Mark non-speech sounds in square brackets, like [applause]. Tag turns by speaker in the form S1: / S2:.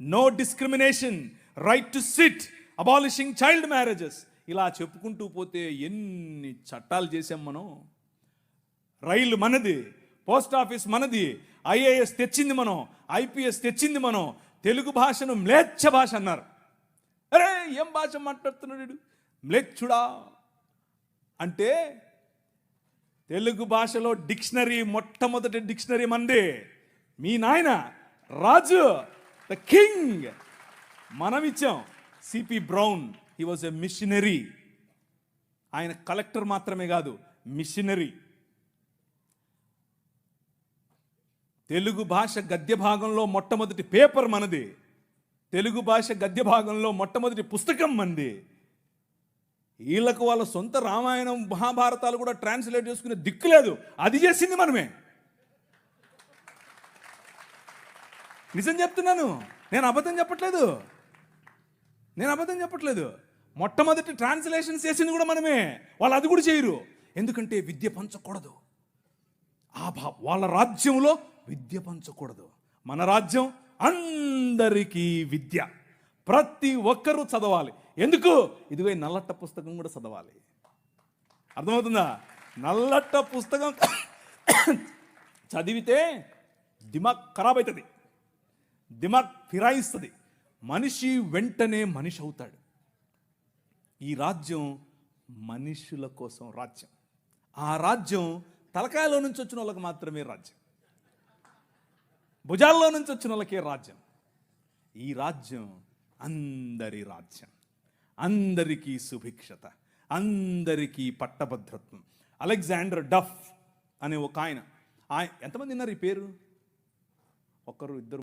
S1: No discrimination right to sit abolishing child marriages ఇలా చెప్పుకుంటూ పోతే ఎన్ని చట్టాలు చేసాం మనం? రైలు మనది పోస్ట్ ఆఫీస్ మనది ఐఏఎస్ తెచ్చింది మనం ఐపీఎస్ తెచ్చింది మనం తెలుగు భాషను మ్లేచ్ఛ భాష అన్నారు. అరే ఏం భాష మాట్లాడుతున్నాడు మ్లేచ్చుడా? అంటే తెలుగు భాషలో డిక్షనరీ మొట్టమొదటి డిక్షనరీ మంది. మీ నాయన రాజు ద కింగ్ మనం ఇచ్చాం C P Brown he was a missionary ఆయన కలెక్టర్ మాత్రమే కాదు మిషనరీ తెలుగు భాష గద్య భాగంలో మొట్టమొదటి పేపర్ మనది. తెలుగు భాష గద్య భాగంలో మొట్టమొదటి పుస్తకం మంది. వీళ్ళకు వాళ్ళ సొంత రామాయణం మహాభారతాలు కూడా ట్రాన్స్లేట్ చేసుకునే దిక్కు లేదు. అది చేసింది మనమే. నిజం చెప్తున్నాను. నేను అబద్ధం చెప్పట్లేదు. నేను అబద్ధం చెప్పట్లేదు. మొట్టమొదటి ట్రాన్స్లేషన్ చేసింది కూడా మనమే. వాళ్ళు అది కూడా చేయరు. ఎందుకంటే విద్య పంచకూడదు. ఆ భా వాళ్ళ రాజ్యంలో విద్య పంచకూడదు. మన రాజ్యం అందరికీ విద్య. ప్రతి ఒక్కరూ చదవాలి. ఎందుకు? ఇదిగో నల్లట్ట పుస్తకం కూడా చదవాలి. అర్థమవుతుందా? నల్లట్ట పుస్తకం [coughs] చదివితే దిమాగ్ ఖరాబ్ అవుతుంది. దిమాగ్ ఫిరాయిస్తుంది. మనిషి వెంటనే మనిషి అవుతాడు ఈ రాజ్యం మనుషుల కోసం రాజ్యం. ఆ రాజ్యం తలకాయలో నుంచి వచ్చిన వాళ్ళకి మాత్రమే రాజ్యం. భుజాల్లో నుంచి వచ్చిన వాళ్ళకే రాజ్యం. ఈ రాజ్యం అందరి రాజ్యం. అందరికీ సుభిక్షత. అందరికీ పట్టభద్రత్వం. అలెగ్జాండర్ డఫ్ అనే ఒక ఆయన. ఆయ ఎంతమంది ఉన్నారు ఈ పేరు? ఒకరు ఇద్దరు.